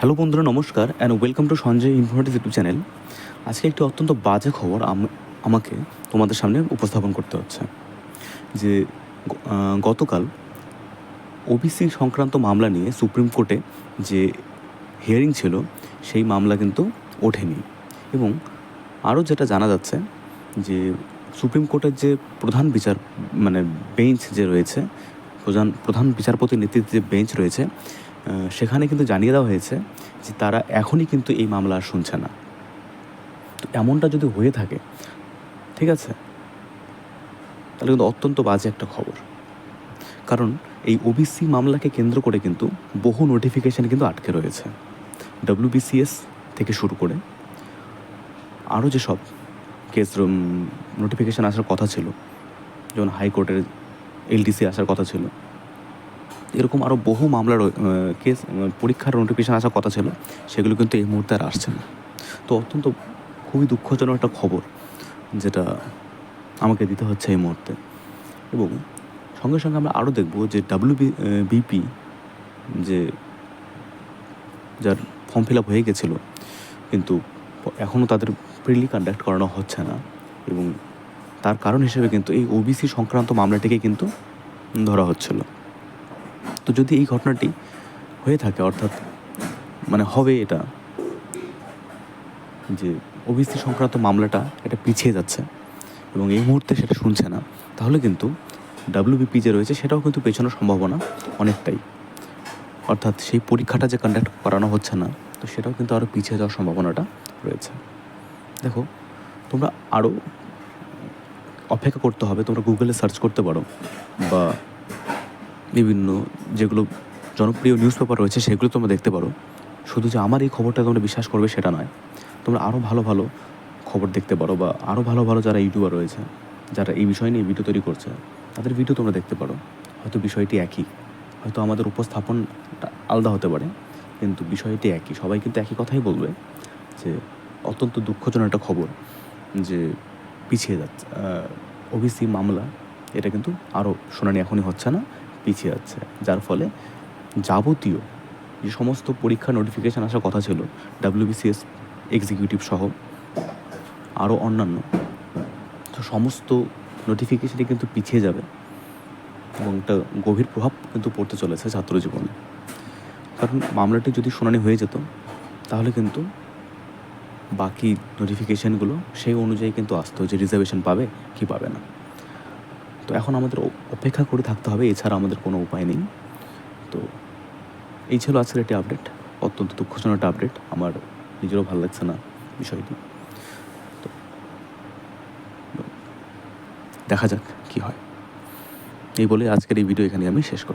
Hello বন্ধুরা, নমস্কার and welcome to Sanjay informative YouTube channel. আজকে একটি অত্যন্ত বাজে খবর আম- আমাকে তোমাদের সামনে উপস্থাপন করতে হচ্ছে। যে গতকাল ওবিসি সংক্রান্ত মামলা নিয়ে সুপ্রিম কোর্টে যে হিয়ারিং ছিল, সেই মামলা কিন্তু ওঠেনি। এবং আরও যেটা জানা যাচ্ছে যে সুপ্রিম কোর্টের যে প্রধান বিচার মানে বেঞ্চ যে রয়েছে, প্রধান প্রধান বিচারপতির নেতৃত্বে যে বেঞ্চ রয়েছে সেখানে কিন্তু জানিয়ে দেওয়া হয়েছে যে তারা এখনই কিন্তু এই মামলা আর শুনছে না। তো এমনটা যদি হয়ে থাকে, ঠিক আছে? তাহলে কিন্তু অত্যন্ত বাজে একটা খবর। কারণ এই ওবিসি মামলাকে কেন্দ্র করে কিন্তু বহু নোটিফিকেশান কিন্তু আটকে রয়েছে। ডব্লিউবিসিএস থেকে শুরু করে আরও যেসব কেস নোটিফিকেশান আসার কথা ছিল, যেমন হাইকোর্টের এলডিসি আসার কথা ছিল এরকম আরও বহু মামলার কেস পরীক্ষার নোটিফিকেশান আসার কথা ছিল, সেগুলো কিন্তু এই মুহূর্তে আর আসছে না। তো অত্যন্ত খুবই দুঃখজনক একটা খবর, যেটা আমাকে দিতে হচ্ছে এই মুহূর্তে। এবং সঙ্গে সঙ্গে আমরা আরও দেখব যে ডাব্লিউ বিপি যে যার ফর্ম ফিল আপ হয়ে গেছিল, কিন্তু এখনও তাদের প্রিলি কন্ডাক্ট করানো হচ্ছে না। এবং তার কারণ হিসেবে কিন্তু এই ওবিসি সংক্রান্ত মামলাটিকে কিন্তু ধরা হচ্ছিল। তো যদি এই ঘটনাটি হয়ে থাকে, অর্থাৎ মানে হবে এটা যে ওবিসি সংক্রান্ত মামলাটা এটা পিছিয়ে যাচ্ছে এবং এই মুহূর্তে সেটা শুনছে না, তাহলে কিন্তু ডাব্লিউবিপি যে রয়েছে সেটাও কিন্তু পেছানোর সম্ভাবনা অনেকটাই। অর্থাৎ সেই পরীক্ষাটা যে কন্ডাক্ট করানো হচ্ছে না, তো সেটাও কিন্তু আরও পিছিয়ে যাওয়ার সম্ভাবনাটা রয়েছে। দেখো, তোমরা আরও অপেক্ষা করতে হবে, তোমরা গুগলে সার্চ করতে পারো বা বিভিন্ন যেগুলো জনপ্রিয় নিউজ পেপার রয়েছে, সেগুলো তোমরা দেখতে পারো। শুধু যে আমার এই খবরটা তোমরা বিশ্বাস করবে সেটা নয়। তোমরা আরও ভালো ভালো খবর দেখতে পারো বা আরও ভালো ভালো যারা ইউটিউবার রয়েছে, যারা এই বিষয় নিয়ে ভিডিও তৈরি করছে, তাদের ভিডিও তোমরা দেখতে পারো। হয়তো বিষয়টি একই, হয়তো আমাদের উপস্থাপনটা আলাদা হতে পারে, কিন্তু বিষয়টি একই। সবাই কিন্তু একই কথাই বলবে যে অত্যন্ত দুঃখজনক একটা খবর যে পিছিয়ে যাচ্ছে। ওবিসি মামলা, এটা কিন্তু আরও শুনানি এখনই হচ্ছে না। পিছিয়ে যাচ্ছে, যার ফলে যাবতীয় যে সমস্ত পরীক্ষা নোটিফিকেশান আসার কথা ছিল ডাব্লিউবিসিএস এক্সিকিউটিভ সহ আরও অন্যান্য, তো সমস্ত নোটিফিকেশানই কিন্তু পিছিয়ে যাবে এবং একটা গভীর প্রভাব কিন্তু পড়তে চলেছে ছাত্র জীবনে। কারণ মামলাটি যদি শুনানি হয়ে যেত, তাহলে কিন্তু বাকি নোটিফিকেশানগুলো সেই অনুযায়ী কিন্তু আসতো যে রিজার্ভেশন পাবে কি পাবে না। তো এখন আমাদের অপেক্ষা করে থাকতে হবে, এছাড়া আমাদের কোনো উপায় নেই। তো এই ছিল আজকের একটি আপডেট অত্যন্ত দুঃখজনক একটা আপডেট আমার নিজেরও ভালো লাগছে না বিষয়টি। তো দেখা যাক কি হয়। এই বলে আজকের এই ভিডিও এখানে আমি শেষ করছি